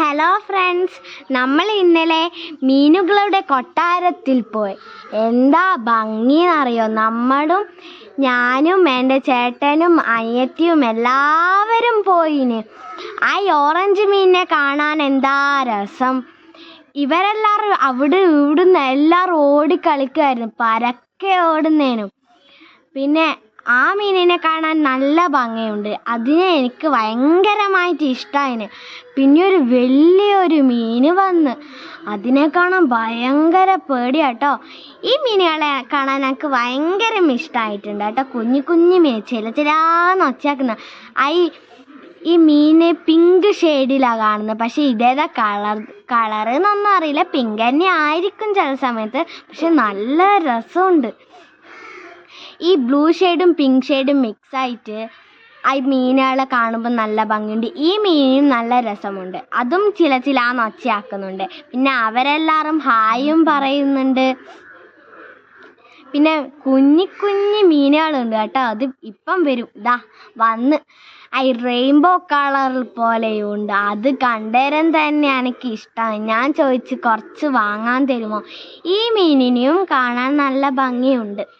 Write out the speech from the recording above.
Hello friends നമ്മൾ ഇന്നലെ മീനുകളുടെ കൊട്ടാരത്തിൽ പോയി. എന്താ ഭംഗി എന്നറിയോ നമ്മളും ഞാനും എന്റെ ചേട്ടനും അനിയത്തിയും എല്ലാവരും പോയിന്. ആ ഓറഞ്ച് മീനിനെ കാണാൻ എന്താ രസം? ഇവരെല്ലാവരും അവിടെ ഇവിടുന്ന് എല്ലാവരും ഓടിക്കളിക്കുമായിരുന്നു പരക്കെ ഓടുന്നേനും. പിന്നെ ആ മീനിനെ കാണാൻ നല്ല ഭംഗിയുണ്ട്. അതിനെ എനിക്ക് ഭയങ്കരമായിട്ട് ഇഷ്ടമായിന് പിന്നെ ഒരു വലിയൊരു മീൻ വന്ന് അതിനെ കാണാൻ ഭയങ്കര പേടിയാട്ടോ. ഈ മീനുകളെ കാണാൻ എനിക്ക് ഭയങ്കര ഇഷ്ടമായിട്ടുണ്ട് കേട്ടോ. കുഞ്ഞു കുഞ്ഞു മീൻ ചില ചിലാന്ന് ഒച്ചയാക്കുന്ന. ഐ ഈ മീന് പിങ്ക് ഷെയ്ഡിലാണ് കാണുന്നത്. പക്ഷേ ഇതേതാ കളർ കളർ എന്നൊന്നും അറിയില്ല. പിങ്ക് തന്നെ ആയിരിക്കും ചില സമയത്ത്. പക്ഷെ നല്ല രസമുണ്ട്. ഈ ബ്ലൂ ഷെയ്ഡും പിങ്ക് ഷെയ്ഡും മിക്സ് ആയിട്ട് ആ മീനുകളെ കാണുമ്പോൾ നല്ല ഭംഗിയുണ്ട്. ഈ മീനും നല്ല രസമുണ്ട്. അതും ചില ചില നൊച്ചയാക്കുന്നുണ്ട്. പിന്നെ അവരെല്ലാവരും ഹായും പറയുന്നുണ്ട്. പിന്നെ കുഞ്ഞി കുഞ്ഞി മീനുകളുണ്ട് കേട്ടോ. അത് ഇപ്പം വരും. ഇതാ വന്ന് ഐ റെയിൻബോ കളർ പോലെയുണ്ട്. അത് കണ്ടേരം തന്നെ എനിക്ക് ഇഷ്ടമാണ് ഞാൻ ചോദിച്ച് കുറച്ച് വാങ്ങാൻ തരുമോ? ഈ മീനിനെയും കാണാൻ നല്ല ഭംഗിയുണ്ട്.